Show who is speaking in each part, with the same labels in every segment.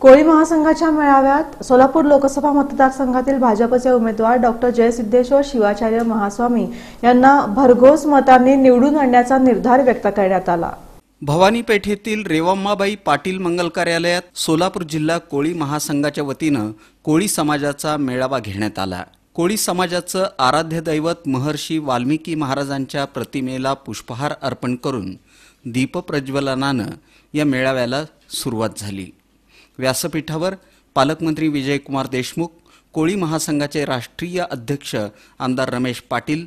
Speaker 1: कोळी महासंघाच्या मेळाव्यात सोलापूर लोकसभा मतदारसंघातील भाजपचे उमेदवार डॉक्टर जयसिद्धेश्वर शिवाचार्य महास्वामी यांना भरघोस मतांनी निवडून आणण्याचा निर्धार व्यक्त करण्यात आला.
Speaker 2: भवानी पेठेतील रेवम्माबाई पाटील मंगल कार्यालयात सोलापूर जिल्हा कोळी महासंघाच्या वतीनं कोळी समाजाचा मेळावा घेण्यात आला. कोळी समाजाचं आराध्य दैवत महर्षी वाल्मिकी महाराजांच्या प्रतिमेला पुष्पहार अर्पण करून दीपप्रज्वलनानं या मेळाव्याला सुरुवात झाली. व्यासपीठावर पालकमंत्री विजयकुमार देशमुख कोळी महासंघाचे राष्ट्रीय अध्यक्ष आमदार रमेश पाटील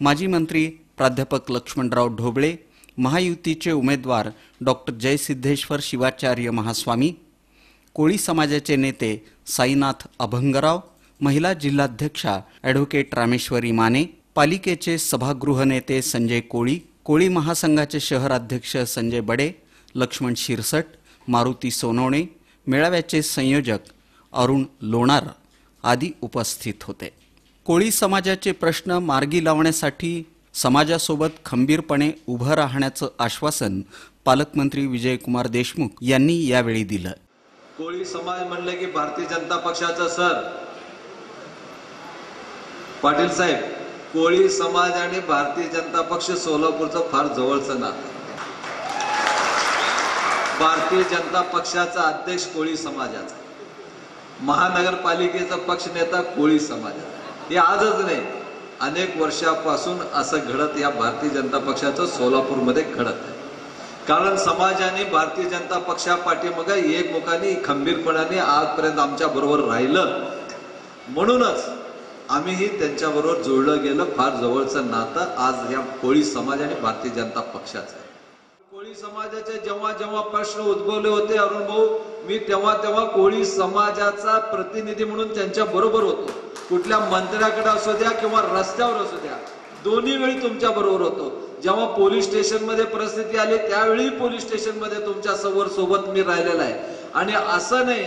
Speaker 2: माजी मंत्री प्राध्यापक लक्ष्मणराव ढोबळे महायुतीचे उमेदवार डॉक्टर जयसिद्धेश्वर शिवाचार्य महास्वामी कोळी समाजाचे नेते साईनाथ अभंगराव महिला जिल्हाध्यक्षा ॲडव्होकेट रामेश्वरी माने पालिकेचे सभागृह नेते संजय कोळी कोळी महासंघाचे शहराध्यक्ष संजय बडे लक्ष्मण शिरसट मारुती सोनवणे मेळाव्याचे संयोजक अरुण लोणार आदी उपस्थित होते. कोळी समाजाचे प्रश्न मार्गी लावण्यासाठी समाजासोबत खंबीरपणे उभं राहण्याचं आश्वासन पालकमंत्री विजयकुमार देशमुख यांनी यावेळी दिलं.
Speaker 3: कोळी समाज म्हणलं की भारतीय जनता पक्षाचा सर. पाटील साहेब कोळी समाज आणि भारतीय जनता पक्ष सोलापूरचं फार जवळचं नातं. भारतीय जनता पक्षाचा अध्यक्ष कोळी समाजाचा. महानगरपालिकेचा पक्ष नेता कोळी समाजाचा. हे आजच नाही अनेक वर्षापासून असं घडत या भारतीय जनता पक्षाचं सोलापूरमध्ये घडत आहे. कारण समाजाने भारतीय जनता पक्षा पाठीमाग एकमुखाने खंबीरपणाने आजपर्यंत आमच्या बरोबर राहिलं. म्हणूनच आम्हीही त्यांच्याबरोबर जोडलं गेलं फार जवळचं नातं आज या कोळी समाज आणि भारतीय जनता पक्षाचं कोळी समाजाचे जेव्हा जेव्हा प्रश्न उद्भवले होते अरुण भाऊ मी तेव्हा तेव्हा कोळी समाजाचा प्रतिनिधी म्हणून त्यांच्या बरोबर होतो. कुठल्या मंत्र्याकडे असू द्या किंवा रस्त्यावर असू द्या दोन्ही वेळी तुमच्या बरोबर होतो. जेव्हा पोलीस स्टेशनमध्ये परिस्थिती आली त्यावेळी पोलीस स्टेशनमध्ये तुमच्यासमोर सोबत मी राहिलेला आहे. आणि असं नाही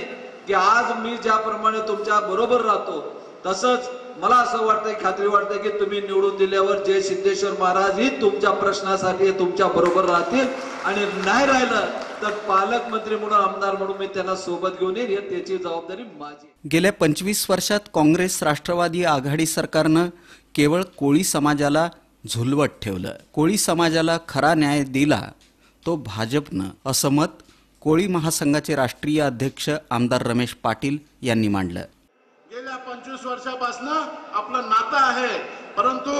Speaker 3: की आज मी ज्याप्रमाणे तुमच्या बरोबर राहतो तसंच मला असं वाटतंय खात्री वाटते की तुम्ही निवडून दिल्यावर जय सिद्धेश्वर महाराज ही तुमच्या प्रश्नासाठी तुमच्या बरोबर राहतील. आणि नाही राहिलं तर पालकमंत्री म्हणून आमदार म्हणून मी त्यांना सोबत घेऊन येईल त्याची जबाबदारी माझी
Speaker 2: गेल्या पंचवीस वर्षात काँग्रेस राष्ट्रवादी आघाडी सरकारनं केवळ कोळी समाजाला झुलवत ठेवलं. कोळी समाजाला खरा न्याय दिला तो भाजपनं. असं मत कोळी महासंघाचे राष्ट्रीय अध्यक्ष आमदार रमेश पाटील यांनी मांडलं.
Speaker 4: गेल्या पंचवीस वर्षापासून आपलं नातं आहे. परंतु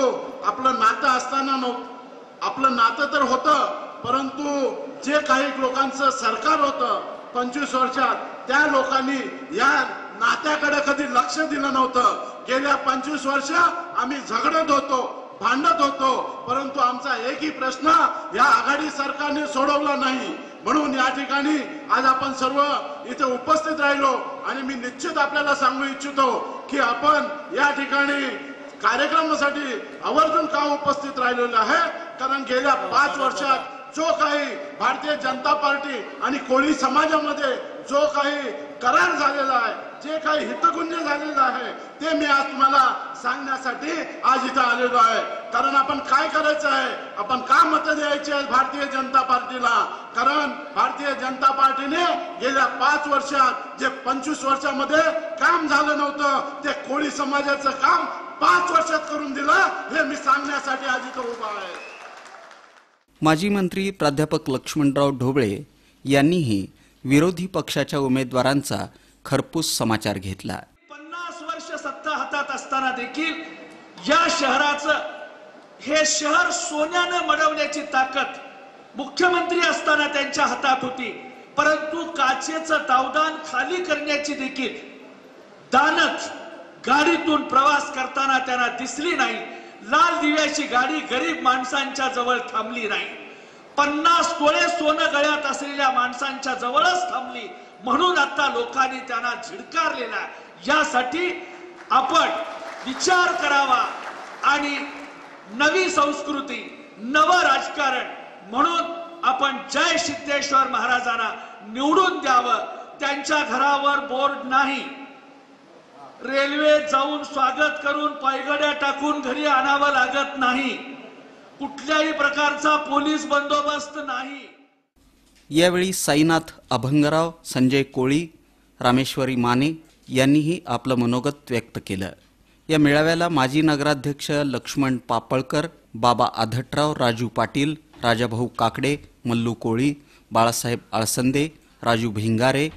Speaker 4: आपलं नातं असताना नव्हतं आपलं नातं तर होतं परंतु जे काही लोकांचं सरकार होतं पंचवीस वर्षात त्या लोकांनी या नात्याकडे कधी लक्ष दिलं नव्हतं. गेल्या पंचवीस वर्ष आम्ही झगडत होतो भांडत होतो परंतु आमचा एकही प्रश्न या आघाडी सरकारने सोडवला नाही. म्हणून या ठिकाणी आज आपण सर्व इथे उपस्थित राहिलो. आणि मी निश्चित आपल्याला सांगू इच्छितो की आपण या ठिकाणी कार्यक्रमासाठी आवर्जून का उपस्थित राहिलेलो आहे? कारण गेल्या पाच वर्षात जो काही भारतीय जनता पार्टी आणि कोळी समाजामध्ये जो काही करार झालेला आहे जे काही हितगुंज झालेलं आहे ते मी आज तुम्हाला सांगण्यासाठी आज इथं आलेलो आहे. कारण आपण काय करायचं आहे? आपण का मतं द्यायची आहे भारतीय जनता पार्टीला? कारण भारतीय जनता पार्टीने गेल्या पाच वर्षात जे पंचवीस वर्षामध्ये काम झालं नव्हतं ते कोळी समाजाचं काम पाच वर्षात करून दिलं हे मी सांगण्यासाठी आज इथं उभा आहे.
Speaker 2: माजी मंत्री प्राध्यापक लक्ष्मणराव ढोबळे यांनीही विरोधी पक्षाच्या उमेदवारांचा खरपूस समाचार घेतला
Speaker 5: पन्नास वर्ष सत्ता हातात असताना देखील या शहराचं हे शहर सोन्यानं मडवण्याची ताकद मुख्यमंत्री असताना त्यांच्या हातात होती. परंतु काचेचं तावदान खाली करण्याची देखील दानच गाडीतून प्रवास करताना त्यांना दिसली नाही. लाल दिव्याची गाडी गरीब माणसांच्या जवळ थांबली नाही. पन्नास तोळे सोनं गळ्यात असलेल्या माणसांच्या जवळच थांबली. म्हणून आता लोकांनी त्यांना झिडकारलेला यासाठी आपण विचार करावा आणि नवी संस्कृती नव राजकारण म्हणून आपण जय सिद्धेश्वर महाराजांना निवडून द्यावं. त्यांच्या घरावर बोर्ड नाही. रेल्वे जाऊन स्वागत करून पायगड्या टाकून घरी आणावं लागत नाही. कुठल्याही प्रकारचा पोलीस बंदोबस्त नाही.
Speaker 2: यावेळी साईनाथ अभंगराव संजय कोळी रामेश्वरी माने यांनीही आपलं मनोगत व्यक्त केलं. या मेळाव्याला माजी नगराध्यक्ष लक्ष्मण पापळकर बाबा आधटराव राजू पाटील राजाभाऊ काकडे मल्लू कोळी बाळासाहेब आळसंदे राजू भिंगारे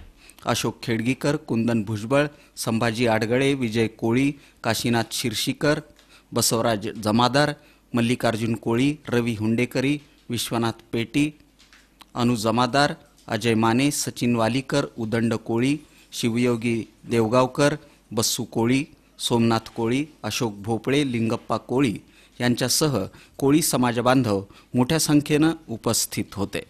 Speaker 2: अशोक खेडगीकर कुंदन भुजबळ संभाजी आडगळे विजय कोळी काशीनाथ शिरशीकर बसवराज जमादार मल्लिकार्जुन कोळी रवी हुंडेकरी विश्वनाथ पेटी अनु जमादार अजय माने सचिन वालीकर उदंड कोळी शिवयोगी देवगावकर बस्सू कोळी सोमनाथ कोळी अशोक भोपळे लिंगप्पा कोळी यांच्यासह कोळी समाजबांधव मोठ्या संख्येनं उपस्थित होते.